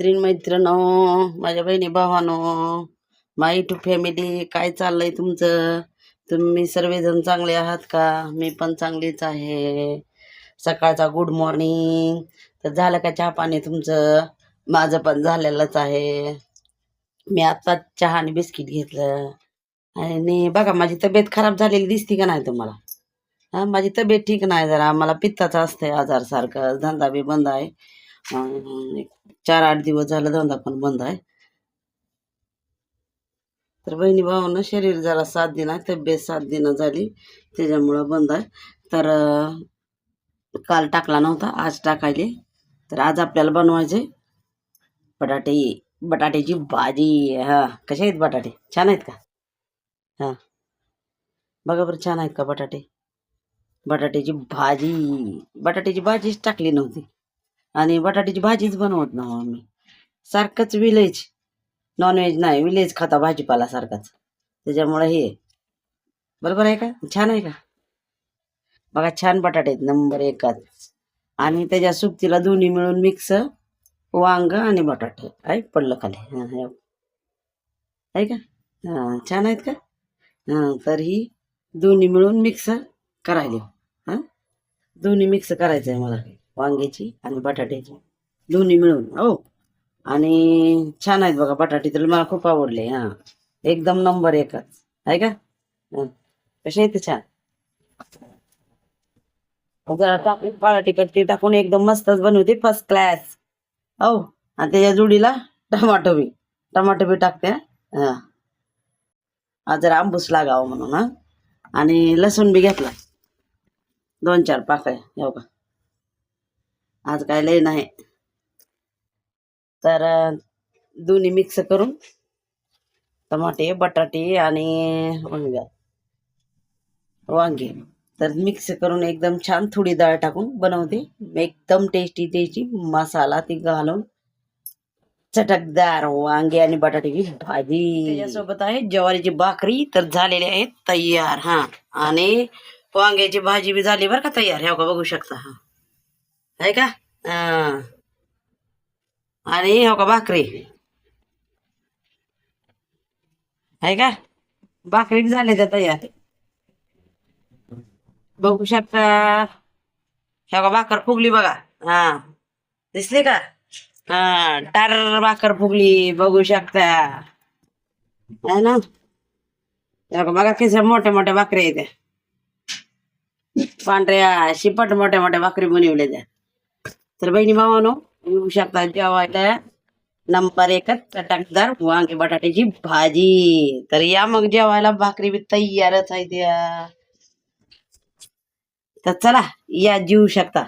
मैत्रीण मैत्रिणो माझ्या बहिणी भावानो माय टू फॅमिली काय चाललंय तुमचं? तुम्ही सर्वजण चांगले आहात का? मी पण चांगलीच आहे. सकाळचा गुड मॉर्निंग तर झालं का चहा पाणी तुमचं? माझं पण झालेलंच आहे. मी आत्ता चहा आणि बिस्किट घेतलं. आणि बघा माझी तब्येत खराब झालेली दिसती का नाही तुम्हाला? हां माझी तब्येत ठीक नाही जरा. मला पित्ताचा असतंय आजार सारखं धंदा बी बंद आहे. चार आठ दिवस झालं धंदा पण बंद आहे. तर बहिणी भावानं शरीर जरा साथ दिना तब्येत सात दिनं झाली. त्याच्यामुळं बंद आहे. तर काल टाकला नव्हता आज टाकायले. तर आज आपल्याला बनवायचे बटाटे. बटाट्याची भाजी. हा कसे आहेत बटाटे? छान आहेत का? हा. बघा बरं छान आहेत का बटाटे? बटाट्याची भाजी. बटाट्याची भाजीच टाकली नव्हती. आणि बटाट्याची भाजीच बनवत ना आम्ही. सारखंच विलेज नॉनव्हेज नाही विलेज खाता भाजीपाला सारखाच. त्याच्यामुळं हे. बरोबर आहे का? छान आहे का? बघा छान बटाटे आहेत नंबर एकच. आणि त्याच्या सुकतीला दोन्ही मिळून मिक्स वांग आणि बटाटे. आहे पडलं खाली. हां आहे का? हां छान आहेत का? हां तर ही दोन्ही मिळून मिक्स करायला. हां? दोन्ही मिक्स करायचं आहे मला. वांग्याची आणि बटाट्याची. दोन्ही मिळून. हो. आणि छान आहेत बघा बटाटे तर मला खूप आवडले हां. एकदम नंबर एकच. आहे का? कसे आहेत छान? जरा टाकून काळा तिखट टाकून एकदम मस्तच बनवते फर्स्ट क्लास हो. आणि त्याच्या जुडीला टमाटो बी. टमाटो बी टाकते हा. जरा आंबूस लागावं म्हणून हा. आणि लसूण बी घेतला. दोन चार पाकळ्या. हो का? आज काय लय नाही. तर दोन्ही मिक्स करून टमाटे बटाटे आणि वांग्या वांगे. तर मिक्स करून एकदम छान थोडी डाळ टाकून बनवते. एकदम टेस्टी टेस्टी मसाला ती घालून चटकदार वांगे आणि बटाट्याची भाजी. त्याच्यासोबत आहे ज्वारीची भाकरी तर झालेली आहे तयार. हा. आणि वांग्याची भाजी बी झाली बरं का तयार. ह्या का बघू शकता. हा. आहे का हा आणि हो का भाकरी आहे का भाकरी झाले त्या तयार बघू शकता ह्या का भाकर फुगली बघा हा दिसली का हा टार भाकर फुगली बघू शकता है ना ह्या का बघा किती मोठ्या मोठ्या भाकरी येते पांढऱ्या शिपट मोठ्या मोठ्या भाकरी बनवल्या त्या तर बहिणी भावानो येऊ शकता जेवायला नंबर एकच चटकदार वांगे बटाट्याची भाजी. तर या मग जेवायला भाकरी बी तयारच आहे त्या तर चला या जीव शकता.